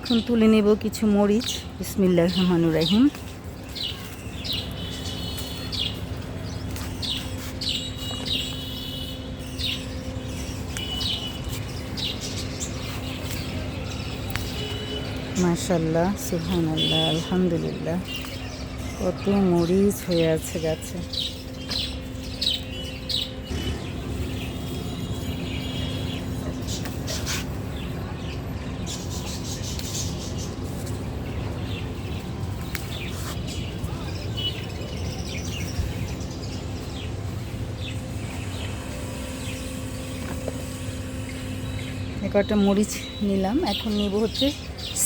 এখন তুলে নেব কিছু মরিচ। বিসমিল্লাহ রহমানুর রাহিম। মাশাল্লাহ সুহান আল্লাহ আলহামদুলিল্লাহ। কত মরিচ হয়ে আছে গাছে। কটা মরিচ নিলাম। এখন নিব হচ্ছে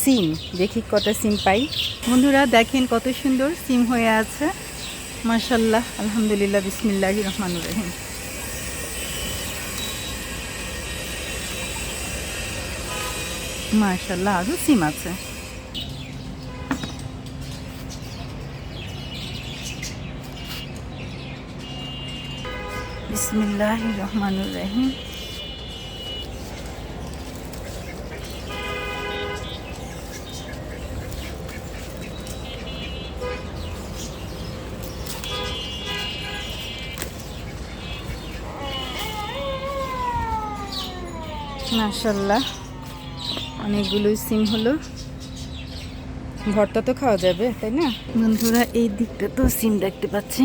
সিম। দেখি কটা সিম পাই। বন্ধুরা, দেখেন কত সুন্দর সিম হয়ে আছে। মাশাল্লাহ আলহামদুলিল্লাহ বিসমিল্লাহ রহমানুর রহিম। মাশাল্লাহ আরও সিম আছে। বিসমিল্লাহ রহমানুর রহিম। মাশাল্লাহ অনেকগুলোই সিম হলো। ভর্তা তো খাওয়া যাবে তাই না? বন্ধুরা এই দিকটা তো সিম দেখতে পাচ্ছি।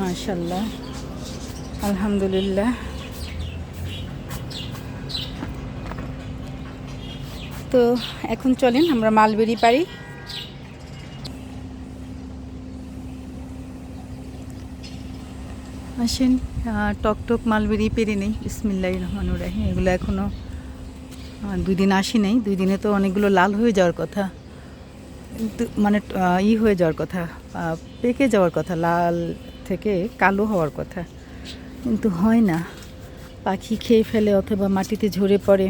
মাশাল্লাহ আলহামদুলিল্লাহ। তো এখন চলেন, আমরা মালবেরি পারি। আসেন টক টক মালবেরি পেরে নেই, বিসমিল্লাহ রহমানুর রাহিম। এগুলো এখনও দুই দিন আসি নাই। দুই দিনে তো অনেকগুলো লাল হয়ে যাওয়ার কথা। মানে ই হয়ে যাওয়ার কথা পেকে যাওয়ার কথা, লাল থেকে কালো হওয়ার কথা। কিন্তু হয় না। পাখি খেয়ে ফেলে অথবা মাটিতে ঝরে পড়ে।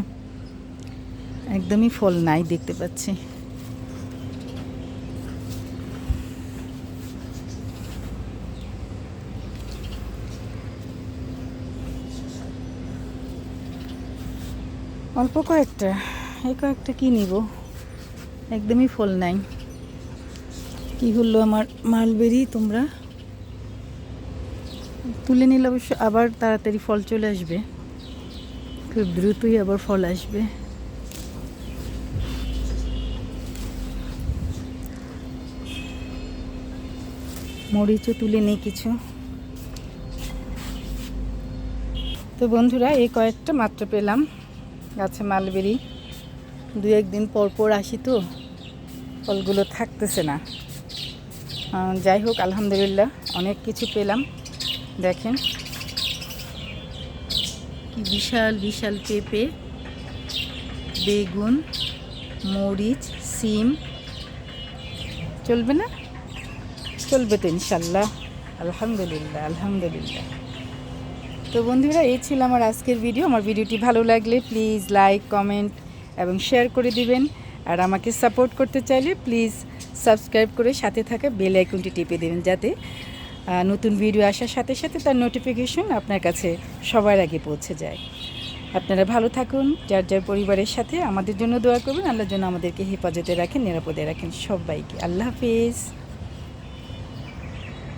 একদমই ফল নাই দেখতে পাচ্ছি। অল্প কয়েকটা, এই কয়েকটা কি নিব? একদমই ফল নাই। কি হলো আমার মালবেরি তোমরা? তুলে নিলে অবশ্য আবার তাড়াতাড়ি ফল চলে আসবে। খুব দ্রুতই আবার ফল আসবে। মরিচও তুলে নেই কিছু। তো বন্ধুরা, এই কয়েকটা মাত্র পেলাম গাছে মালবেরি। দু একদিন পর পর আসি তো, ফলগুলো থাকতেছে না। যাই হোক, আলহামদুলিল্লাহ অনেক কিছু পেলাম। দেখেন কি বিশাল বিশাল পেঁপে, বেগুন, মরিচ, সিম। চলবে না? চলবে তো ইনশাল্লাহ। আলহামদুলিল্লাহ আলহামদুলিল্লাহ। তো বন্ধুরা, এই ছিল আমার আজকের ভিডিও আমার ভিডিওটি ভালো লাগলে প্লিজ লাইক কমেন্ট এবং শেয়ার করে দিবেন। আর আমাকে সাপোর্ট করতে চাইলে প্লিজ সাবস্ক্রাইব করে সাথে থাকা বেল আইকনটি টিপে দেবেন যাতে নতুন ভিডিও আসার সাথে সাথে তার নোটিফিকেশন আপনার কাছে সবার আগে পৌঁছে যায়। আপনারা ভালো থাকুন, যার যার পরিবারের সাথে আমাদের জন্য দোয়া করবেন আল্লাহর জন্য আমাদেরকে হেফাজতে রাখেন, নিরাপদে রাখেন সবাইকে। আল্লাহ হাফিজ।